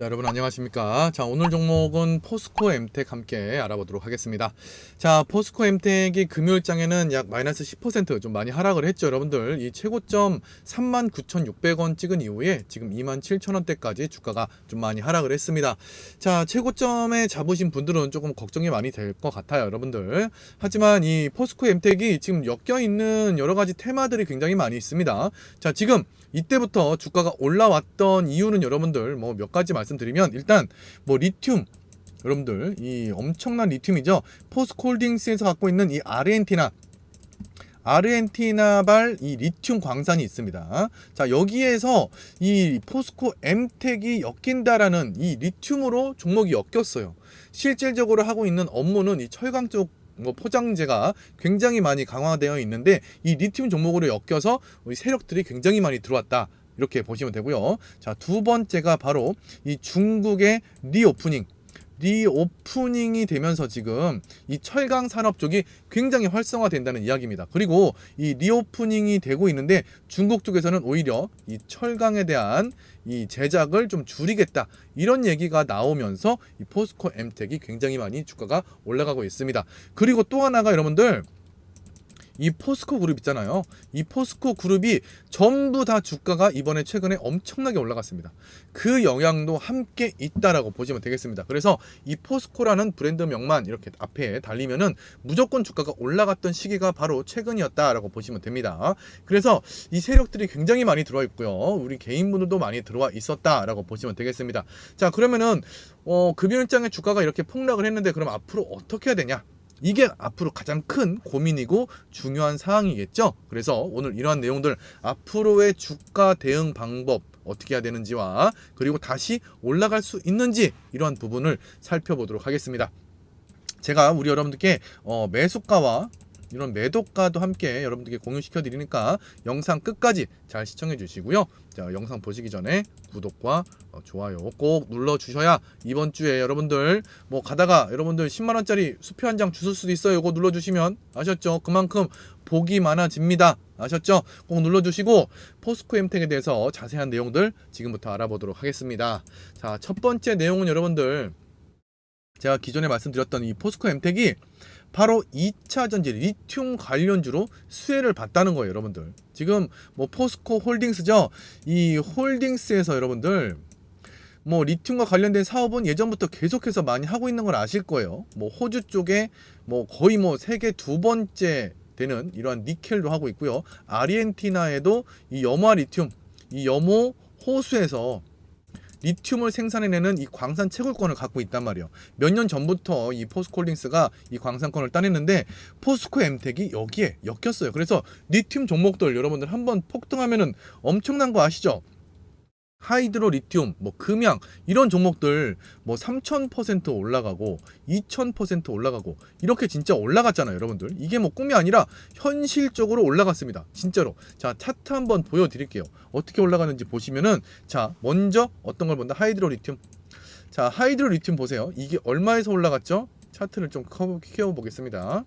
자, 여러분 안녕하십니까? 자, 오늘 종목은 포스코 엠텍 함께 알아보도록 하겠습니다. 자, 포스코 엠텍이 금요일장에는 약 마이너스 10%좀 많이 하락을 했죠, 여러분들. 이 최고점 39,600원 찍은 이후에 지금 27,000원대까지 주가가 좀 많이 하락을 했습니다. 자, 최고점에 잡으신 분들은 조금 걱정이 많이 될 것 같아요, 여러분들. 하지만 이 포스코 엠텍이 지금 엮여 있는 여러 가지 테마들이 굉장히 많이 있습니다. 자, 지금 이때부터 주가가 올라왔던 이유는 여러분들 뭐 몇 가지 말씀 드리면 일단 뭐 리튬 여러분들 이 엄청난 리튬이죠. 포스콜딩스에서 갖고 있는 이 아르헨티나 아르헨티나발 이 리튬 광산이 있습니다. 자, 여기에서 이 포스코 엠텍이 엮인다라는 이 리튬으로 종목이 엮였어요. 실질적으로 하고 있는 업무는 이 철강 쪽 뭐 포장재가 굉장히 많이 강화되어 있는데 이 리튬 종목으로 엮여서 우리 세력들이 굉장히 많이 들어왔다. 이렇게 보시면 되고요. 자, 두 번째가 바로 이 중국의 리오프닝. 리오프닝이 되면서 지금 이 철강 산업 쪽이 굉장히 활성화된다는 이야기입니다. 그리고 이 리오프닝이 되고 있는데 중국 쪽에서는 오히려 이 철강에 대한 이 제작을 좀 줄이겠다 이런 얘기가 나오면서 이 포스코 엠텍이 굉장히 많이 주가가 올라가고 있습니다. 그리고 또 하나가 여러분들 이 포스코 그룹 있잖아요. 이 포스코 그룹이 전부 다 주가가 이번에 최근에 엄청나게 올라갔습니다. 그 영향도 함께 있다라고 보시면 되겠습니다. 그래서 이 포스코라는 브랜드 명만 이렇게 앞에 달리면은 무조건 주가가 올라갔던 시기가 바로 최근이었다라고 보시면 됩니다. 그래서 이 세력들이 굉장히 많이 들어와 있고요. 우리 개인분들도 많이 들어와 있었다라고 보시면 되겠습니다. 자, 그러면은 어, 금요일장에 주가가 이렇게 폭락을 했는데 그럼 앞으로 어떻게 해야 되냐? 이게 앞으로 가장 큰 고민이고 중요한 사항이겠죠. 그래서 오늘 이러한 내용들 앞으로의 주가 대응 방법 어떻게 해야 되는지와 그리고 다시 올라갈 수 있는지 이러한 부분을 살펴보도록 하겠습니다. 제가 우리 여러분들께 어, 매수가와 이런 매도가도 함께 여러분들께 공유시켜 드리니까 영상 끝까지 잘 시청해 주시고요. 자, 영상 보시기 전에 구독과 어, 좋아요 꼭 눌러 주셔야 이번 주에 여러분들 뭐 가다가 여러분들 10만 원짜리 수표 한 장 주실 수도 있어요. 이거 눌러 주시면 아셨죠? 그만큼 복이 많아집니다. 아셨죠? 꼭 눌러 주시고 포스코 엠텍에 대해서 자세한 내용들 지금부터 알아보도록 하겠습니다. 자, 첫 번째 내용은 여러분들 제가 기존에 말씀드렸던 이 포스코 엠텍이 바로 2차 전지 리튬 관련주로 수혜를 봤다는 거예요, 여러분들. 지금 뭐 포스코 홀딩스죠. 이 홀딩스에서 여러분들 뭐 리튬과 관련된 사업은 예전부터 계속해서 많이 하고 있는 걸 아실 거예요. 뭐 호주 쪽에 뭐 거의 뭐 세계 두 번째 되는 이러한 니켈도 하고 있고요. 아르헨티나에도 이 염화 리튬, 이 염호 호수에서 리튬을 생산해내는 이 광산 채굴권을 갖고 있단 말이에요. 몇 년 전부터 이 포스콜딩스가 이 광산권을 따냈는데 포스코 엠텍이 여기에 엮였어요. 그래서 리튬 종목들 여러분들 한번 폭등하면은 엄청난 거 아시죠? 하이드로 리튬, 뭐 금양 이런 종목들 뭐 3000% 올라가고 2000% 올라가고 이렇게 진짜 올라갔잖아요, 여러분들. 이게 뭐 꿈이 아니라 현실적으로 올라갔습니다. 진짜로. 자, 차트 한번 보여 드릴게요. 어떻게 올라가는지 보시면은 자, 먼저 어떤 걸 본다? 하이드로 리튬. 자, 하이드로 리튬 보세요. 이게 얼마에서 올라갔죠? 차트를 좀 키워 보겠습니다.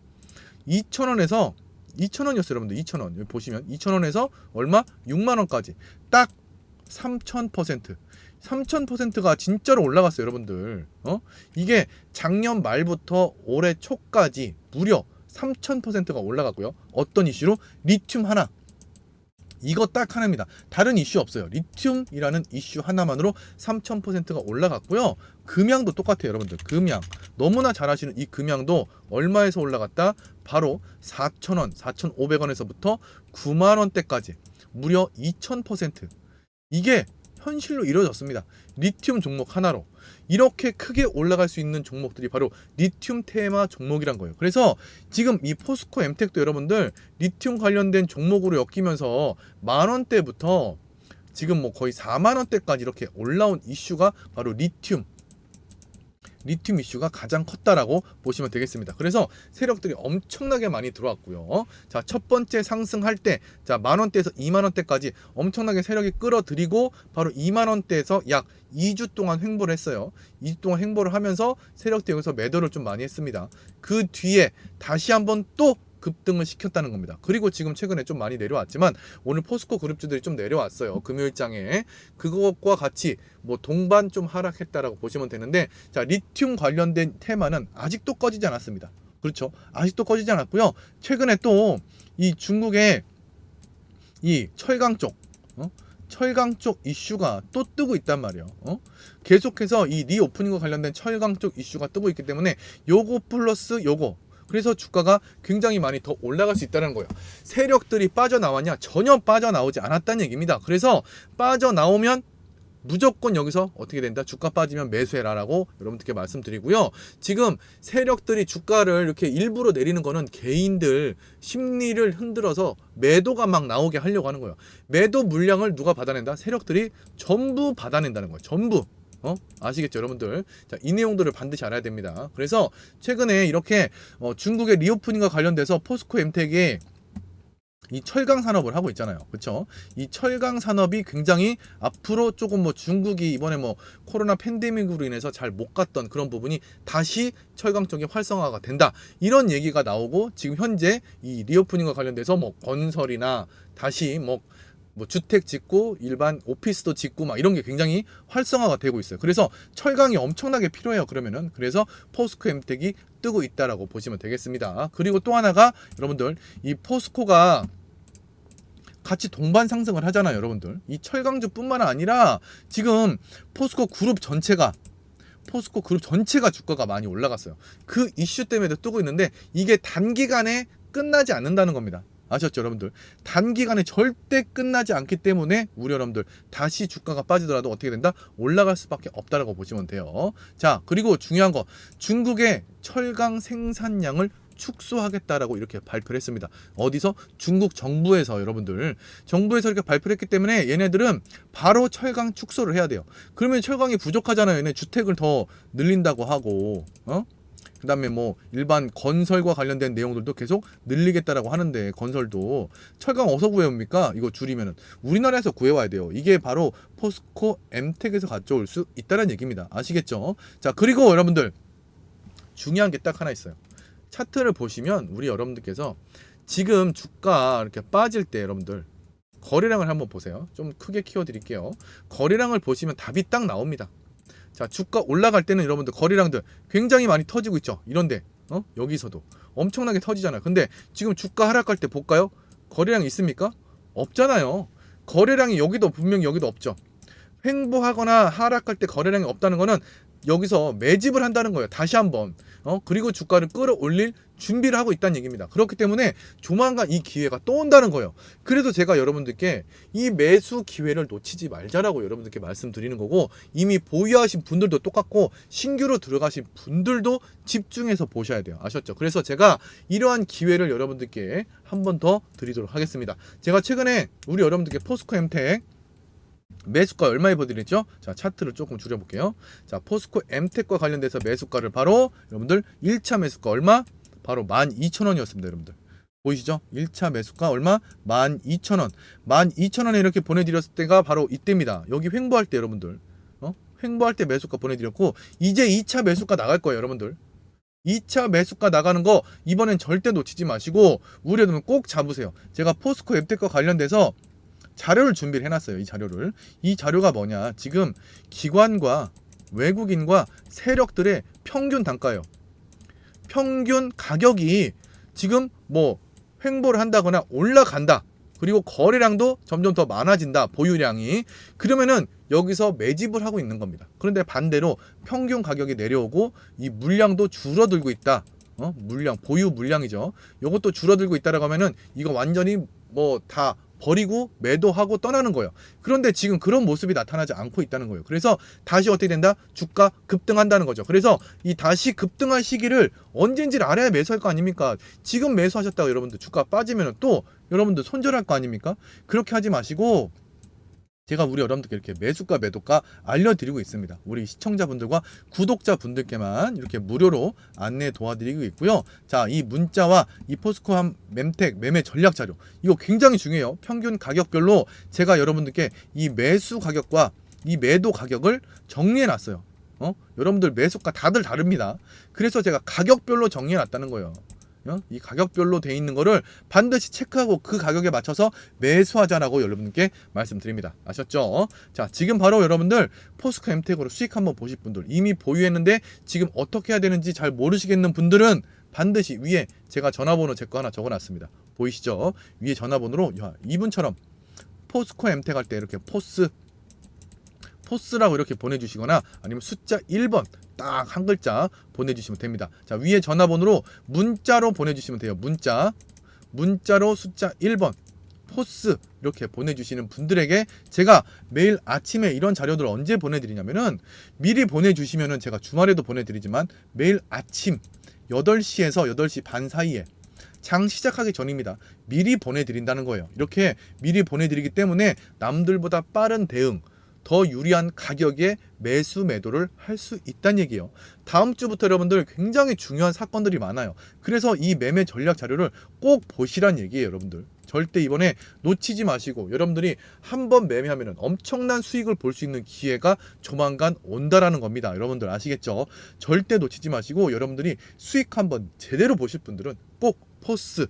2,000원에서 2,000원이었어요, 여러분들. 2,000원. 여기 보시면 2,000원에서 얼마? 6만 원까지. 딱 3000% 3000%가 진짜로 올라갔어요, 여러분들. 어? 이게 작년 말부터 올해 초까지 무려 3000%가 올라갔고요. 어떤 이슈로? 리튬 하나. 이거 딱 하나입니다. 다른 이슈 없어요. 리튬이라는 이슈 하나만으로 3000%가 올라갔고요. 금양도 똑같아요, 여러분들. 금양. 너무나 잘 아시는 이 금양도 얼마에서 올라갔다? 바로 4,000원, 4,500원에서부터 9만 원대까지 무려 2000% 이게 현실로 이루어졌습니다. 리튬 종목 하나로 이렇게 크게 올라갈 수 있는 종목들이 바로 리튬 테마 종목이란 거예요. 그래서 지금 이 포스코 엠텍도 여러분들 리튬 관련된 종목으로 엮이면서 만 원대부터 지금 뭐 거의 4만 원대까지 이렇게 올라온 이슈가 바로 리튬 리튬 이슈가 가장 컸다라고 보시면 되겠습니다. 그래서 세력들이 엄청나게 많이 들어왔고요. 자, 첫 번째 상승할 때, 자, 만 원대에서 2만 원대까지 엄청나게 세력이 끌어들이고 바로 2만 원대에서 약 2주 동안 횡보를 했어요. 2주 동안 횡보를 하면서 세력들 여기서 매도를 좀 많이 했습니다. 그 뒤에 다시 한번 또 급등을 시켰다는 겁니다. 그리고 지금 최근에 좀 많이 내려왔지만 오늘 포스코 그룹주들이 좀 내려왔어요. 금요일장에 그것과 같이 뭐 동반 좀 하락했다라고 보시면 되는데 자 리튬 관련된 테마는 아직도 꺼지지 않았습니다. 그렇죠? 아직도 꺼지지 않았고요. 최근에 또 이 중국의 이 철강 쪽 어? 철강 쪽 이슈가 또 뜨고 있단 말이에요. 어? 계속해서 이 리오프닝과 관련된 철강 쪽 이슈가 뜨고 있기 때문에 요거 플러스 요거 그래서 주가가 굉장히 많이 더 올라갈 수 있다는 거예요. 세력들이 빠져나왔냐? 전혀 빠져나오지 않았다는 얘기입니다. 그래서 빠져나오면 무조건 여기서 어떻게 된다? 주가 빠지면 매수해라라고 여러분들께 말씀드리고요. 지금 세력들이 주가를 이렇게 일부러 내리는 거는 개인들 심리를 흔들어서 매도가 막 나오게 하려고 하는 거예요. 매도 물량을 누가 받아낸다? 세력들이 전부 받아낸다는 거예요. 전부. 어? 아시겠죠, 여러분들? 자, 이 내용들을 반드시 알아야 됩니다. 그래서 최근에 이렇게 어, 중국의 리오프닝과 관련돼서 포스코 엠텍이 이 철강 산업을 하고 있잖아요. 그렇죠? 이 철강 산업이 굉장히 앞으로 조금 뭐 중국이 이번에 뭐 코로나 팬데믹으로 인해서 잘 못 갔던 그런 부분이 다시 철강 쪽이 활성화가 된다. 이런 얘기가 나오고 지금 현재 이 리오프닝과 관련돼서 뭐 건설이나 다시 뭐 뭐 주택 짓고 일반 오피스도 짓고 막 이런 게 굉장히 활성화가 되고 있어요. 그래서 철강이 엄청나게 필요해요. 그러면은 그래서 포스코 엠텍이 뜨고 있다라고 보시면 되겠습니다. 그리고 또 하나가 여러분들 이 포스코가 같이 동반 상승을 하잖아요, 여러분들. 이 철강주뿐만 아니라 지금 포스코 그룹 전체가 포스코 그룹 전체가 주가가 많이 올라갔어요. 그 이슈 때문에도 뜨고 있는데 이게 단기간에 끝나지 않는다는 겁니다. 아셨죠, 여러분들? 단기간에 절대 끝나지 않기 때문에 우리 여러분들 다시 주가가 빠지더라도 어떻게 된다? 올라갈 수밖에 없다라고 보시면 돼요. 자, 그리고 중요한 거 중국의 철강 생산량을 축소하겠다라고 이렇게 발표를 했습니다. 어디서? 중국 정부에서 여러분들 정부에서 이렇게 발표를 했기 때문에 얘네들은 바로 철강 축소를 해야 돼요. 그러면 철강이 부족하잖아요. 얘네 주택을 더 늘린다고 하고 어? 그다음에 뭐 일반 건설과 관련된 내용들도 계속 늘리겠다라고 하는데 건설도 철강 어디서 구해옵니까? 이거 줄이면은 우리나라에서 구해와야 돼요. 이게 바로 포스코 엠텍에서 가져올 수 있다는 얘기입니다. 아시겠죠? 자 그리고 여러분들 중요한 게 딱 하나 있어요. 차트를 보시면 우리 여러분들께서 지금 주가 이렇게 빠질 때 여러분들 거래량을 한번 보세요. 좀 크게 키워드릴게요. 거래량을 보시면 답이 딱 나옵니다. 자 주가 올라갈 때는 여러분들 거래량들 굉장히 많이 터지고 있죠. 이런데 어 여기서도 엄청나게 터지잖아요. 근데 지금 주가 하락할 때 볼까요? 거래량 있습니까? 없잖아요. 거래량이 여기도 분명히 여기도 없죠. 횡보하거나 하락할 때 거래량이 없다는 거는 여기서 매집을 한다는 거예요. 다시 한번. 어? 그리고 주가를 끌어올릴 준비를 하고 있다는 얘기입니다. 그렇기 때문에 조만간 이 기회가 또 온다는 거예요. 그래서 제가 여러분들께 이 매수 기회를 놓치지 말자라고 여러분들께 말씀드리는 거고 이미 보유하신 분들도 똑같고 신규로 들어가신 분들도 집중해서 보셔야 돼요. 아셨죠? 그래서 제가 이러한 기회를 여러분들께 한 번 더 드리도록 하겠습니다. 제가 최근에 우리 여러분들께 포스코 엠텍 매수가 얼마에 보드렸죠? 자, 차트를 조금 줄여볼게요. 자, 포스코 엠텍과 관련돼서 매수가를 바로 여러분들 1차 매수가 얼마? 바로 12,000원이었습니다, 여러분들. 보이시죠? 1차 매수가 얼마? 12,000원. 12,000원에 이렇게 보내드렸을 때가 바로 이때입니다. 여기 횡보할 때 여러분들. 어? 횡보할 때 매수가 보내드렸고, 이제 2차 매수가 나갈 거예요, 여러분들. 2차 매수가 나가는 거 이번엔 절대 놓치지 마시고 여러분 꼭 잡으세요. 제가 포스코 앱텍과 관련돼서 자료를 준비를 해놨어요. 이 자료를. 이 자료가 뭐냐? 지금 기관과 외국인과 세력들의 평균 단가예요. 평균 가격이 지금 뭐 횡보를 한다거나 올라간다. 그리고 거래량도 점점 더 많아진다. 보유량이. 그러면은 여기서 매집을 하고 있는 겁니다. 그런데 반대로 평균 가격이 내려오고 이 물량도 줄어들고 있다. 어? 물량, 보유 물량이죠. 이것도 줄어들고 있다라고 하면은 이거 완전히 뭐 다 버리고 매도하고 떠나는 거예요. 그런데 지금 그런 모습이 나타나지 않고 있다는 거예요. 그래서 다시 어떻게 된다? 주가 급등한다는 거죠. 그래서 이 다시 급등할 시기를 언제인지를 알아야 매수할 거 아닙니까? 지금 매수하셨다고 여러분들 주가 빠지면 또 여러분들 손절할 거 아닙니까? 그렇게 하지 마시고 제가 우리 여러분들께 이렇게 매수가 매도가 알려드리고 있습니다. 우리 시청자분들과 구독자분들께만 이렇게 무료로 안내 도와드리고 있고요. 자, 이 문자와 이 포스코함 mem텍 매매 전략 자료 이거 굉장히 중요해요. 평균 가격별로 제가 여러분들께 이 매수 가격과 이 매도 가격을 정리해 놨어요. 어? 여러분들 매수가 다들 다릅니다. 그래서 제가 가격별로 정리해 놨다는 거예요. 어? 이 가격별로 돼 있는 거를 반드시 체크하고 그 가격에 맞춰서 매수하자라고 여러분께 말씀드립니다. 아셨죠? 자, 지금 바로 여러분들 포스코 엠텍으로 수익 한번 보실 분들 이미 보유했는데 지금 어떻게 해야 되는지 잘 모르시겠는 분들은 반드시 위에 제가 전화번호 제 거 하나 적어놨습니다. 보이시죠? 위에 전화번호로 야, 이분처럼 포스코 엠텍 할 때 이렇게 포스 포스라고 이렇게 보내주시거나 아니면 숫자 1번 딱 한 글자 보내주시면 됩니다. 자 위에 전화번호로 문자로 보내주시면 돼요. 문자 문자로 숫자 1번 포스 이렇게 보내주시는 분들에게 제가 매일 아침에 이런 자료들을 언제 보내드리냐면은 미리 보내주시면은 제가 주말에도 보내드리지만 매일 아침 8시에서 8시 반 사이에 장 시작하기 전입니다. 미리 보내드린다는 거예요. 이렇게 미리 보내드리기 때문에 남들보다 빠른 대응, 더 유리한 가격에 매수 매도를 할 수 있다는 얘기예요. 다음 주부터 여러분들 굉장히 중요한 사건들이 많아요. 그래서 이 매매 전략 자료를 꼭 보시란 얘기예요, 여러분들. 절대 이번에 놓치지 마시고 여러분들이 한 번 매매하면 엄청난 수익을 볼 수 있는 기회가 조만간 온다라는 겁니다. 여러분들 아시겠죠? 절대 놓치지 마시고 여러분들이 수익 한번 제대로 보실 분들은 꼭 포스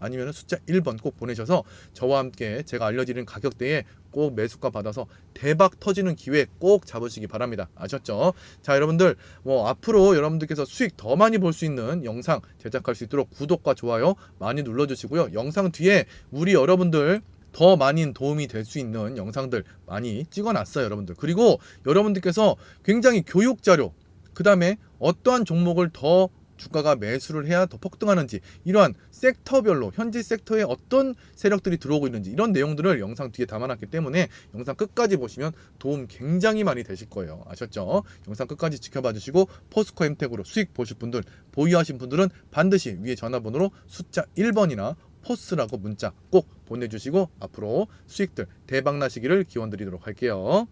아니면 숫자 1번 꼭 보내셔서 저와 함께 제가 알려드리는 가격대에 꼭 매수가 받아서 대박 터지는 기회 꼭 잡으시기 바랍니다. 아셨죠? 자, 여러분들 뭐 앞으로 여러분들께서 수익 더 많이 볼 수 있는 영상 제작할 수 있도록 구독과 좋아요 많이 눌러 주시고요. 영상 뒤에 우리 여러분들 더 많이 도움이 될 수 있는 영상들 많이 찍어놨어요, 여러분들. 그리고 여러분들께서 굉장히 교육 자료, 그 다음에 어떠한 종목을 더 주가가 매수를 해야 더 폭등하는지 이러한 섹터별로 현재 섹터에 어떤 세력들이 들어오고 있는지 이런 내용들을 영상 뒤에 담아놨기 때문에 영상 끝까지 보시면 도움 굉장히 많이 되실 거예요 아셨죠? 영상 끝까지 지켜봐 주시고 포스코 엠텍으로 수익 보실 분들 보유하신 분들은 반드시 위에 전화번호로 숫자 1번이나 포스라고 문자 꼭 보내주시고 앞으로 수익들 대박 나시기를 기원 드리도록 할게요.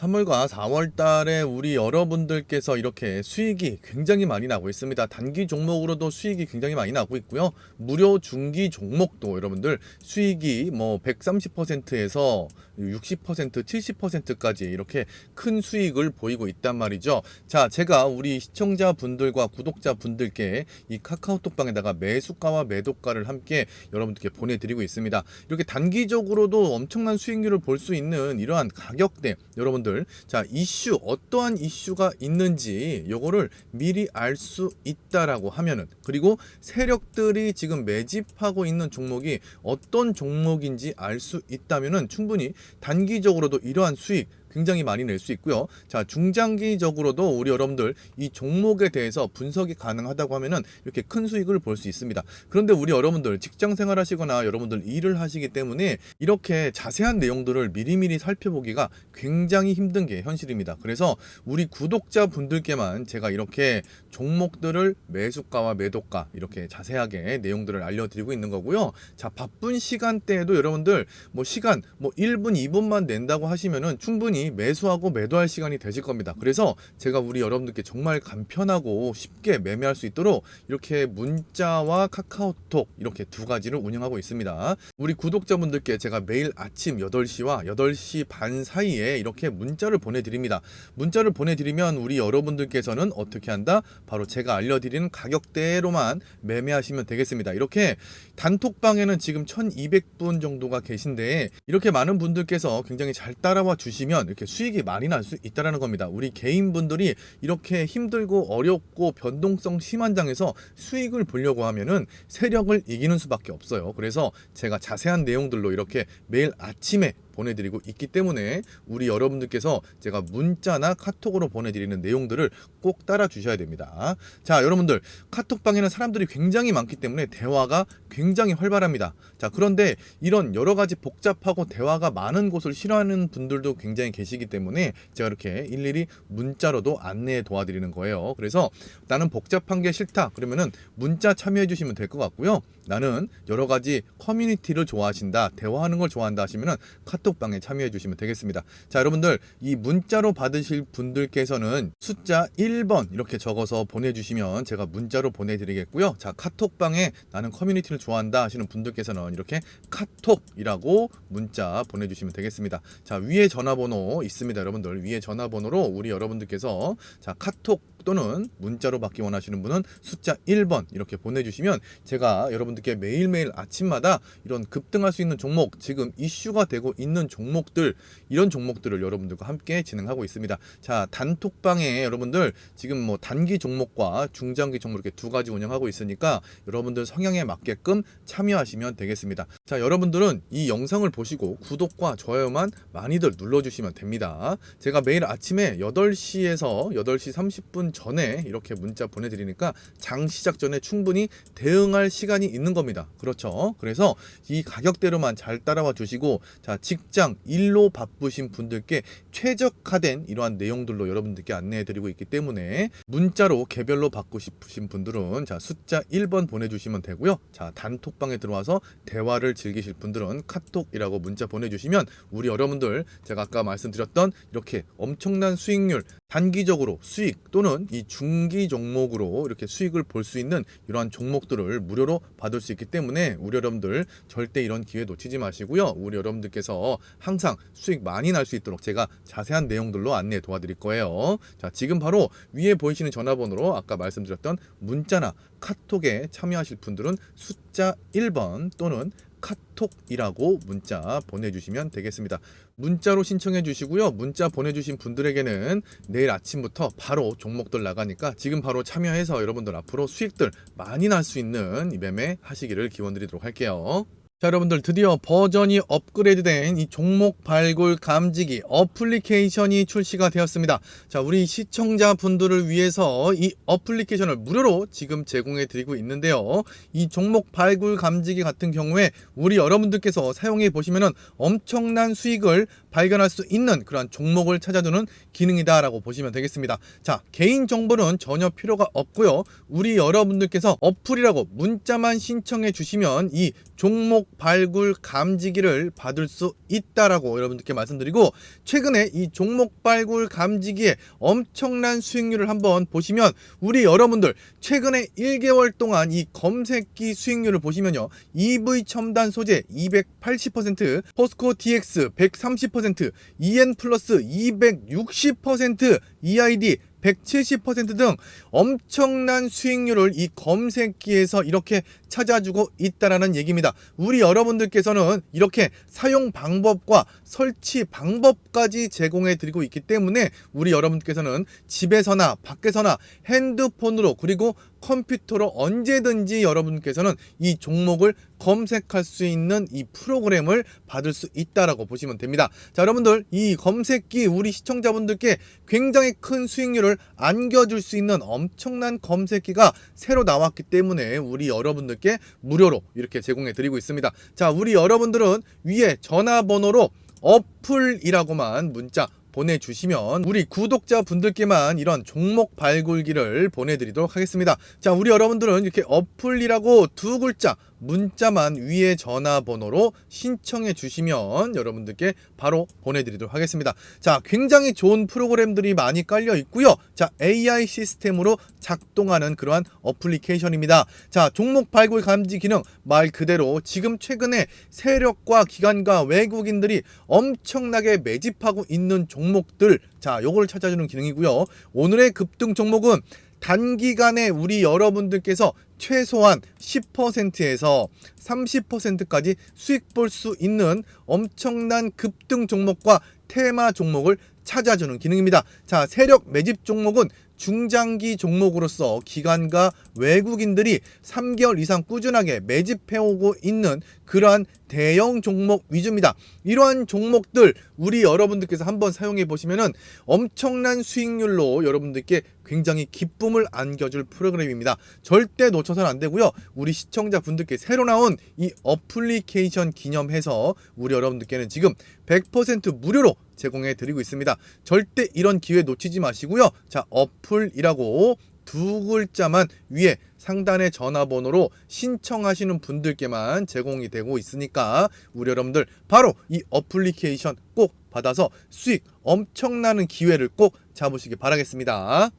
3월과 4월 달에 우리 여러분들께서 이렇게 수익이 굉장히 많이 나고 있습니다. 단기 종목으로도 수익이 굉장히 많이 나고 있고요. 무료 중기 종목도 여러분들 수익이 뭐 130%에서 60%, 70%까지 이렇게 큰 수익을 보이고 있단 말이죠. 자, 제가 우리 시청자분들과 구독자분들께 이 카카오톡방에다가 매수가와 매도가를 함께 여러분들께 보내드리고 있습니다. 이렇게 단기적으로도 엄청난 수익률을 볼 수 있는 이러한 가격대 여러분들 자 이슈 어떠한 이슈가 있는지 요거를 미리 알 수 있다라고 하면은 그리고 세력들이 지금 매집하고 있는 종목이 어떤 종목인지 알 수 있다면은 충분히 단기적으로도 이러한 수익 굉장히 많이 낼 수 있고요. 자, 중장기적으로도 우리 여러분들 이 종목에 대해서 분석이 가능하다고 하면은 이렇게 큰 수익을 볼 수 있습니다. 그런데 우리 여러분들 직장 생활 하시거나 여러분들 일을 하시기 때문에 이렇게 자세한 내용들을 미리미리 살펴보기가 굉장히 힘든 게 현실입니다. 그래서 우리 구독자 분들께만 제가 이렇게 종목들을 매수가와 매도가 이렇게 자세하게 내용들을 알려드리고 있는 거고요. 자, 바쁜 시간대에도 여러분들 뭐 시간 뭐 1분, 2분만 낸다고 하시면은 충분히 매수하고 매도할 시간이 되실 겁니다. 그래서 제가 우리 여러분들께 정말 간편하고 쉽게 매매할 수 있도록 이렇게 문자와 카카오톡 이렇게 두 가지를 운영하고 있습니다. 우리 구독자분들께 제가 매일 아침 8시와 8시 반 사이에 이렇게 문자를 보내드립니다. 문자를 보내드리면 우리 여러분들께서는 어떻게 한다? 바로 제가 알려드리는 가격대로만 매매하시면 되겠습니다. 이렇게 단톡방에는 지금 1200분 정도가 계신데 이렇게 많은 분들께서 굉장히 잘 따라와 주시면 이렇게 수익이 많이 날 수 있다라는 겁니다. 우리 개인분들이 이렇게 힘들고 어렵고 변동성 심한 장에서 수익을 보려고 하면은 세력을 이기는 수밖에 없어요. 그래서 제가 자세한 내용들로 이렇게 매일 아침에 보내드리고 있기 때문에 우리 여러분들께서 제가 문자나 카톡으로 보내드리는 내용들을 꼭 따라 주셔야 됩니다. 자, 여러분들 카톡방에는 사람들이 굉장히 많기 때문에 대화가 굉장히 활발합니다. 자, 그런데 이런 여러 가지 복잡하고 대화가 많은 곳을 싫어하는 분들도 굉장히 계시기 때문에 제가 이렇게 일일이 문자로도 안내해 도와드리는 거예요. 그래서 나는 복잡한 게 싫다. 그러면은 문자 참여해 주시면 될 것 같고요. 나는 여러 가지 커뮤니티를 좋아하신다. 대화하는 걸 좋아한다 하시면은 카톡 방에 참여해 주시면 되겠습니다. 자, 여러분들 이 문자로 받으실 분들께서는 숫자 1번 이렇게 적어서 보내주시면 제가 문자로 보내드리겠고요. 자, 카톡방에 나는 커뮤니티를 좋아한다 하시는 분들께서는 이렇게 카톡이라고 문자 보내주시면 되겠습니다. 자, 위에 전화번호 있습니다. 여러분들 위에 전화번호로 우리 여러분들께서 자, 카톡 또는 문자로 받기 원하시는 분은 숫자 1번 이렇게 보내주시면 제가 여러분들께 매일매일 아침마다 이런 급등할 수 있는 종목 지금 이슈가 되고 있는 종목들 이런 종목들을 여러분들과 함께 진행하고 있습니다. 자 단톡방에 여러분들 지금 뭐 단기 종목과 중장기 종목 이렇게 두 가지 운영하고 있으니까 여러분들 성향에 맞게끔 참여하시면 되겠습니다. 자 여러분들은 이 영상을 보시고 구독과 좋아요만 많이들 눌러주시면 됩니다. 제가 매일 아침에 8시에서 8시 30분 전에 이렇게 문자 보내드리니까 장 시작 전에 충분히 대응할 시간이 있는 겁니다. 그렇죠. 그래서 이 가격대로만 잘 따라와 주시고 자 직장 일로 바쁘신 분들께 최적화된 이러한 내용들로 여러분들께 안내해 드리고 있기 때문에 문자로 개별로 받고 싶으신 분들은 자 숫자 1번 보내주시면 되고요. 자 단톡방에 들어와서 대화를 즐기실 분들은 카톡이라고 문자 보내주시면 우리 여러분들 제가 아까 말씀드렸던 이렇게 엄청난 수익률 단기적으로 수익 또는 이 중기 종목으로 이렇게 수익을 볼 수 있는 이러한 종목들을 무료로 받을 수 있기 때문에 우리 여러분들 절대 이런 기회 놓치지 마시고요. 우리 여러분들께서 항상 수익 많이 날 수 있도록 제가 자세한 내용들로 안내 도와드릴 거예요. 자, 지금 바로 위에 보이시는 전화번호로 아까 말씀드렸던 문자나 카톡에 참여하실 분들은 숫자 1번 또는 카톡이라고 문자 보내주시면 되겠습니다. 문자로 신청해 주시고요. 문자 보내주신 분들에게는 내일 아침부터 바로 종목들 나가니까 지금 바로 참여해서 여러분들 앞으로 수익들 많이 날 수 있는 이 매매 하시기를 기원 드리도록 할게요. 자 여러분들 드디어 버전이 업그레이드된 이 종목 발굴 감지기 어플리케이션이 출시가 되었습니다. 자 우리 시청자분들을 위해서 이 어플리케이션을 무료로 지금 제공해 드리고 있는데요. 이 종목 발굴 감지기 같은 경우에 우리 여러분들께서 사용해 보시면은 엄청난 수익을 발견할 수 있는 그러한 종목을 찾아주는 기능이다라고 보시면 되겠습니다. 자 개인 정보는 전혀 필요가 없고요. 우리 여러분들께서 어플이라고 문자만 신청해 주시면 이 종목 발굴 감지기를 받을 수 있다라고 여러분들께 말씀드리고 최근에 이 종목 발굴 감지기의 엄청난 수익률을 한번 보시면 우리 여러분들 최근에 1개월 동안 이 검색기 수익률을 보시면요. EV 첨단 소재 280% 포스코 DX 130% EN 플러스 260% EID 170%등 엄청난 수익률을 이 검색기에서 이렇게 찾아주고 있다라는 얘기입니다. 우리 여러분들께서는 이렇게 사용 방법과 설치 방법까지 제공해 드리고 있기 때문에 우리 여러분께서는 집에서나 밖에서나 핸드폰으로 그리고 컴퓨터로 언제든지 여러분께서는 이 종목을 검색할 수 있는 이 프로그램을 받을 수 있다라고 보시면 됩니다. 자, 여러분들 이 검색기 우리 시청자분들께 굉장히 큰 수익률을 안겨줄 수 있는 엄청난 검색기가 새로 나왔기 때문에 우리 여러분들 께 무료로 이렇게 제공해 드리고 있습니다. 자, 우리 여러분들은 위에 전화번호로 어플이라고만 문자 보내주시면 우리 구독자 분들께만 이런 종목 발굴기를 보내드리도록 하겠습니다. 자, 우리 여러분들은 이렇게 어플이라고 두 글자 문자만 위에 전화번호로 신청해 주시면 여러분들께 바로 보내드리도록 하겠습니다. 자, 굉장히 좋은 프로그램들이 많이 깔려 있고요. 자, AI 시스템으로 작동하는 그러한 어플리케이션입니다. 자, 종목 발굴 감지 기능 말 그대로 지금 최근에 세력과 기관과 외국인들이 엄청나게 매집하고 있는 종목들 자, 요걸 찾아주는 기능이고요. 오늘의 급등 종목은 단기간에 우리 여러분들께서 최소한 10%에서 30%까지 수익 볼 수 있는 엄청난 급등 종목과 테마 종목을 찾아주는 기능입니다. 자, 세력 매집 종목은 중장기 종목으로서 기관과 외국인들이 3개월 이상 꾸준하게 매집해오고 있는 그러한 대형 종목 위주입니다. 이러한 종목들 우리 여러분들께서 한번 사용해 보시면은 엄청난 수익률로 여러분들께 굉장히 기쁨을 안겨줄 프로그램입니다. 절대 놓쳐서는 안 되고요. 우리 시청자분들께 새로 나온 이 어플리케이션 기념해서 우리 여러분들께는 지금 100% 무료로 제공해 드리고 있습니다. 절대 이런 기회 놓치지 마시고요. 자, 어플이라고 두 글자만 위에 상단의 전화번호로 신청하시는 분들께만 제공이 되고 있으니까 우리 여러분들 바로 이 어플리케이션 꼭 받아서 수익 엄청나는 기회를 꼭 잡으시기 바라겠습니다.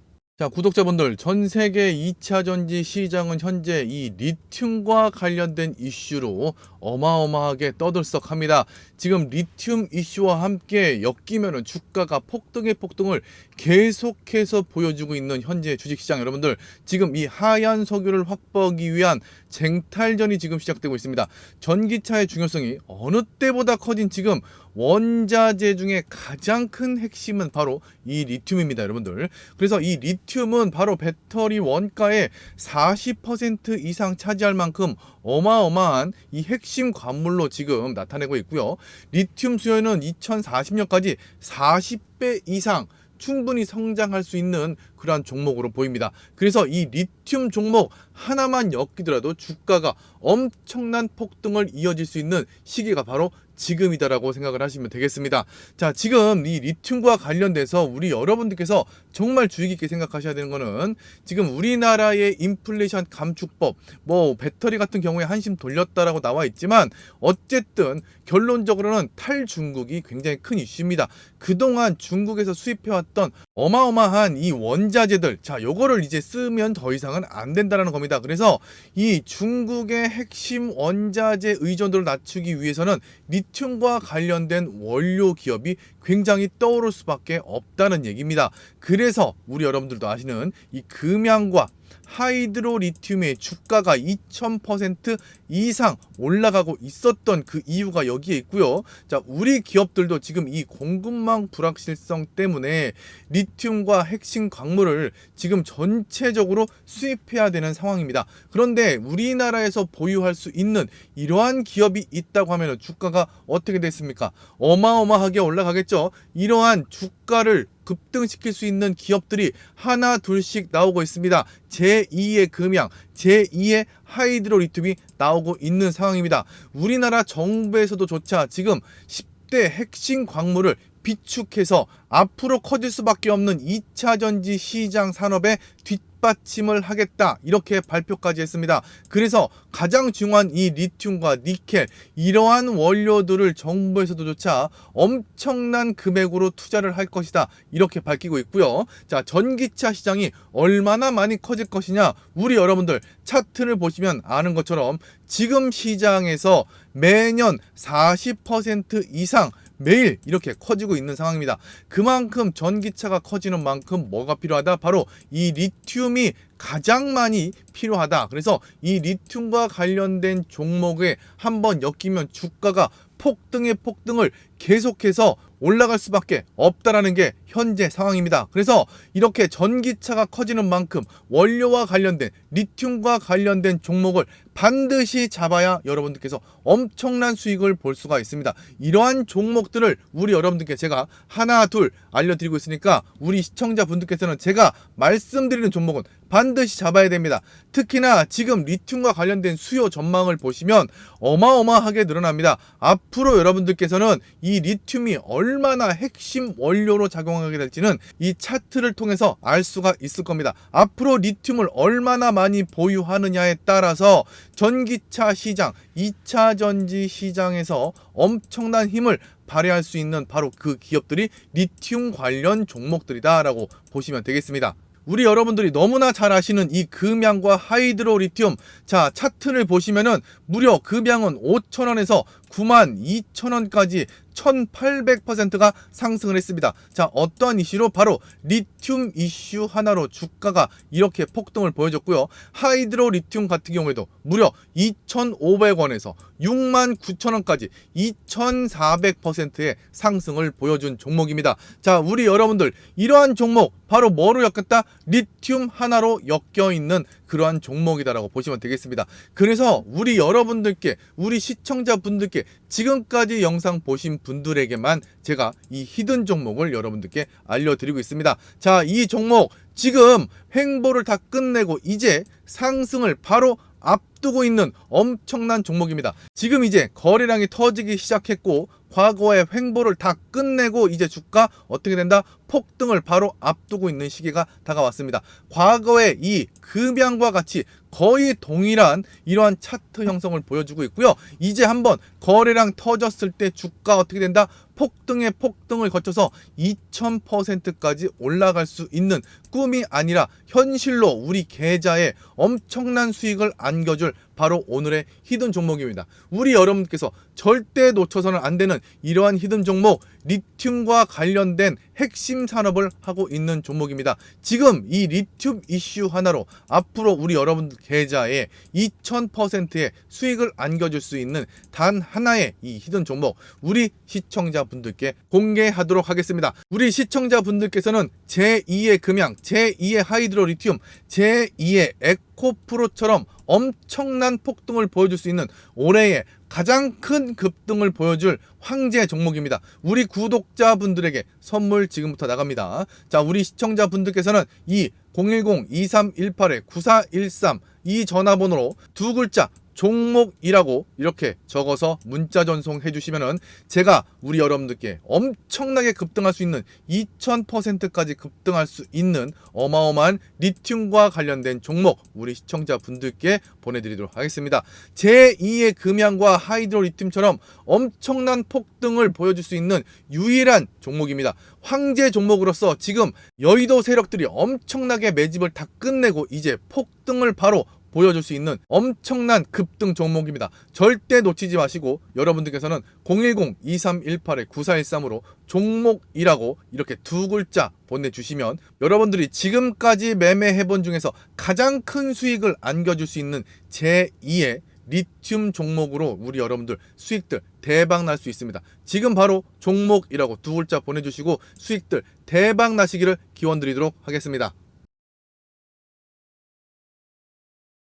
자, 구독자분들, 전 세계 2차 전지 시장은 현재 이 리튬과 관련된 이슈로 어마어마하게 떠들썩합니다. 지금 리튬 이슈와 함께 엮이면은 주가가 폭등의 폭등을 계속해서 보여주고 있는 현재 주식시장 여러분들, 지금 이 하얀 석유를 확보하기 위한 쟁탈전이 지금 시작되고 있습니다. 전기차의 중요성이 어느 때보다 커진 지금 원자재 중에 가장 큰 핵심은 바로 이 리튬입니다, 여러분들. 그래서 이 리튬은 바로 배터리 원가의 40% 이상 차지할 만큼 어마어마한 이 핵심 관물로 지금 나타내고 있고요. 리튬 수요는 2040년까지 40배 이상 충분히 성장할 수 있는 그러한 종목으로 보입니다. 그래서 이 리튬 종목 하나만 엮이더라도 주가가 엄청난 폭등을 이어질 수 있는 시기가 바로 지금이다라고 생각을 하시면 되겠습니다. 자, 지금 이 리튬과 관련돼서 우리 여러분들께서 정말 주의 깊게 생각하셔야 되는 거는 지금 우리나라의 인플레이션 감축법, 뭐 배터리 같은 경우에 한심 돌렸다라고 나와 있지만 어쨌든 결론적으로는 탈중국이 굉장히 큰 이슈입니다. 그동안 중국에서 수입해왔던 어마어마한 이 원자재들, 자, 요거를 이제 쓰면 더 이상은 안 된다라는 겁니다. 그래서 이 중국의 핵심 원자재 의존도를 낮추기 위해서는 리튬과 관련된 원료 기업이 굉장히 떠오를 수밖에 없다는 얘기입니다. 그래서 우리 여러분들도 아시는 이 금양과 하이드로 리튬의 주가가 2000% 이상 올라가고 있었던 그 이유가 여기에 있고요. 자, 우리 기업들도 지금 이 공급망 불확실성 때문에 리튬과 핵심 광물을 지금 전체적으로 수입해야 되는 상황입니다. 그런데 우리나라에서 보유할 수 있는 이러한 기업이 있다고 하면 주가가 어떻게 됐습니까? 어마어마하게 올라가겠죠. 이러한 주가를 급등시킬 수 있는 기업들이 하나 둘씩 나오고 있습니다. 제 2의 금양, 제2의 하이드로 리튬이 나오고 있는 상황입니다. 우리나라 정부에서도조차 지금 10대 핵심 광물을 비축해서 앞으로 커질 수밖에 없는 2차 전지 시장 산업의 뒷 받침을 하겠다 이렇게 발표까지 했습니다. 그래서 가장 중요한 이 리튬과 니켈 이러한 원료들을 정부에서도조차 엄청난 금액으로 투자를 할 것이다 이렇게 밝히고 있고요. 자 전기차 시장이 얼마나 많이 커질 것이냐 우리 여러분들 차트를 보시면 아는 것처럼 지금 시장에서 매년 40% 이상 매일 이렇게 커지고 있는 상황입니다. 그만큼 전기차가 커지는 만큼 뭐가 필요하다? 바로 이 리튬이 가장 많이 필요하다. 그래서 이 리튬과 관련된 종목에 한번 엮이면 주가가 폭등의 폭등을 계속해서 올라갈 수밖에 없다라는 게 현재 상황입니다. 그래서 이렇게 전기차가 커지는 만큼 원료와 관련된 리튬과 관련된 종목을 반드시 잡아야 여러분들께서 엄청난 수익을 볼 수가 있습니다. 이러한 종목들을 우리 여러분들께 제가 하나 둘 알려드리고 있으니까 우리 시청자분들께서는 제가 말씀드리는 종목은 반드시 잡아야 됩니다. 특히나 지금 리튬과 관련된 수요 전망을 보시면 어마어마하게 늘어납니다. 앞으로 여러분들께서는 이 리튬이 얼마나 핵심 원료로 작용하게 될지는 이 차트를 통해서 알 수가 있을 겁니다. 앞으로 리튬을 얼마나 많이 보유하느냐에 따라서 전기차 시장, 2차 전지 시장에서 엄청난 힘을 발휘할 수 있는 바로 그 기업들이 리튬 관련 종목들이다라고 보시면 되겠습니다. 우리 여러분들이 너무나 잘 아시는 이 금양과 하이드로 리튬 자 차트를 보시면은 무려 금양은 5천원에서 9만 2천원까지 1800%가 상승을 했습니다. 자, 어떠한 이슈로 바로 리튬 이슈 하나로 주가가 이렇게 폭등을 보여줬고요. 하이드로 리튬 같은 경우에도 무려 2,500원에서 6만 9천원까지 2,400%의 상승을 보여준 종목입니다. 자, 우리 여러분들 이러한 종목 바로 뭐로 엮였다? 리튬 하나로 엮여 있는 그러한 종목이다라고 보시면 되겠습니다. 그래서 우리 여러분들께 우리 시청자분들께 지금까지 영상 보신 분들에게만 제가 이 히든 종목을 여러분들께 알려드리고 있습니다. 자, 이 종목 지금 횡보를 다 끝내고 이제 상승을 바로 앞두고 있는 엄청난 종목입니다. 지금 이제 거래량이 터지기 시작했고 과거의 횡보를 다 끝내고 이제 주가 어떻게 된다? 폭등을 바로 앞두고 있는 시기가 다가왔습니다. 과거의 이 금양과 같이 거의 동일한 이러한 차트 형성을 보여주고 있고요. 이제 한번 거래량 터졌을 때 주가 어떻게 된다? 폭등의 폭등을 거쳐서 2000%까지 올라갈 수 있는 꿈이 아니라 현실로 우리 계좌에 엄청난 수익을 안겨줄 바로 오늘의 히든 종목입니다. 우리 여러분께서 절대 놓쳐서는 안 되는 이러한 히든 종목 리튬과 관련된 핵심 산업을 하고 있는 종목입니다. 지금 이 리튬 이슈 하나로 앞으로 우리 여러분들 계좌에 2000%의 수익을 안겨줄 수 있는 단 하나의 이 히든 종목 우리 시청자분들께 공개하도록 하겠습니다. 우리 시청자분들께서는 제2의 금양, 제2의 하이드로 리튬, 제2의 에코프로처럼 엄청난 폭등을 보여줄 수 있는 올해의 가장 큰 급등을 보여줄 황제 종목입니다. 우리 구독자분들에게 선물 지금부터 나갑니다. 자, 우리 시청자분들께서는 이 010-2318-9413 이 전화번호로 두 글자 종목이라고 이렇게 적어서 문자 전송해 주시면은 제가 우리 여러분들께 엄청나게 급등할 수 있는 2000%까지 급등할 수 있는 어마어마한 리튬과 관련된 종목 우리 시청자분들께 보내드리도록 하겠습니다. 제2의 금양과 하이드로 리튬처럼 엄청난 폭등을 보여줄 수 있는 유일한 종목입니다. 황제 종목으로서 지금 여의도 세력들이 엄청나게 매집을 다 끝내고 이제 폭등을 바로 보여줄 수 있는 엄청난 급등 종목입니다. 절대 놓치지 마시고 여러분들께서는 010-2318-9413으로 종목이라고 이렇게 두 글자 보내주시면 여러분들이 지금까지 매매해본 중에서 가장 큰 수익을 안겨줄 수 있는 제2의 리튬 종목으로 우리 여러분들 수익들 대박 날 수 있습니다. 지금 바로 종목이라고 두 글자 보내주시고 수익들 대박 나시기를 기원 드리도록 하겠습니다.